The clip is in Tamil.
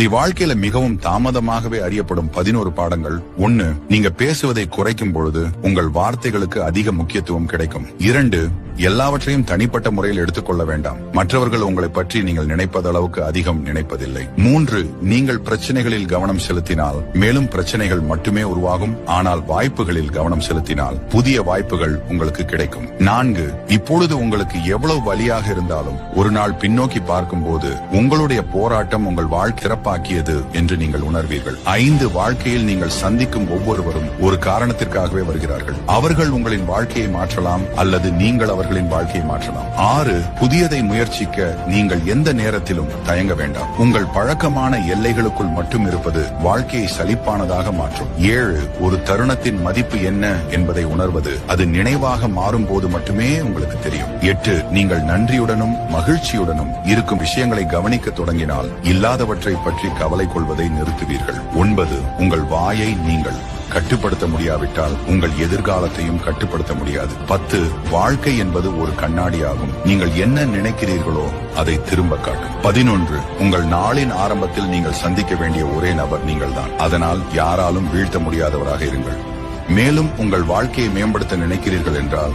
நீ வாழ்க்கையில மிகவும் தாமதமாகவே அறியப்படும் பதினோரு பாடங்கள். ஒன்னு நீங்க பேசுவதை குறைக்கும் பொழுது உங்கள் வார்த்தைகளுக்கு அதிக முக்கியத்துவம் கிடைக்கும். இரண்டு எல்லாவற்றையும் தனிப்பட்ட முறையில் எடுத்துக்கொள்ள வேண்டாம். மற்றவர்கள் உங்களை பற்றி நீங்கள் நினைப்பது அளவுக்கு அதிகம் நினைப்பதில்லை. மூன்று நீங்கள் பிரச்சனைகளில் கவனம் செலுத்தினால் மேலும் பிரச்சனைகள் மட்டுமே உருவாகும். ஆனால் வாய்ப்புகளில் கவனம் செலுத்தினால் புதிய வாய்ப்புகள் உங்களுக்கு கிடைக்கும். நான்கு இப்பொழுது உங்களுக்கு எவ்வளவு வழியாக இருந்தாலும் ஒரு நாள் பின்னோக்கி பார்க்கும்போது உங்களுடைய போராட்டம் உங்கள் வாழ்க்கை சிறப்பாக்கியது என்று நீங்கள் உணர்வீர்கள். ஐந்து வாழ்க்கையில் நீங்கள் சந்திக்கும் ஒவ்வொருவரும் ஒரு காரணத்திற்காகவே வருகிறார்கள். அவர்கள் உங்களின் வாழ்க்கையை மாற்றலாம் அல்லது நீங்கள் அவர்களின் வாழ்க்கையை மாற்றலாம். ஆறு புதியதை முயற்சிக்க நீங்கள் எந்த நேரத்திலும் தயங்க வேண்டாம். உங்கள் பழக்கமான எல்லைகளுக்குள் மட்டும் இருப்பது வாழ்க்கையை சலிப்பானதாக மாற்றும். ஏழு ஒரு தருணத்தின் மதிப்பு என்ன என்பதை உணர்வது அது நினைவாக மாறும் போது மட்டுமே உங்களுக்கு தெரியும். எட்டு நீங்கள் நன்றியுடனும் மகிழ்ச்சியுடனும் இருக்கும் விஷயங்களை கவனிக்க தொடங்கினால் இல்லாதவற்றை பற்றி கவலை கொள்வதை நிறுத்துவீர்கள். ஒன்பது உங்கள் வாயை நீங்கள் கட்டுப்படுத்த முடியாவிட்டால் உங்கள் எதிர்காலத்தையும் கட்டுப்படுத்த முடியாது. பத்து வாழ்க்கை என்பது ஒரு கண்ணாடி ஆகும் நீங்கள் என்ன நினைக்கிறீர்களோ அதை திரும்ப காட்டும். பதினொன்று உங்கள் நாளின் ஆரம்பத்தில் நீங்கள் சந்திக்க வேண்டிய ஒரே நபர் நீங்கள் தான் அதனால் யாராலும் வீழ்த்த முடியாதவராக இருங்கள். மேலும் உங்கள் வாழ்க்கையை மேம்படுத்த நினைக்கிறீர்கள் என்றால்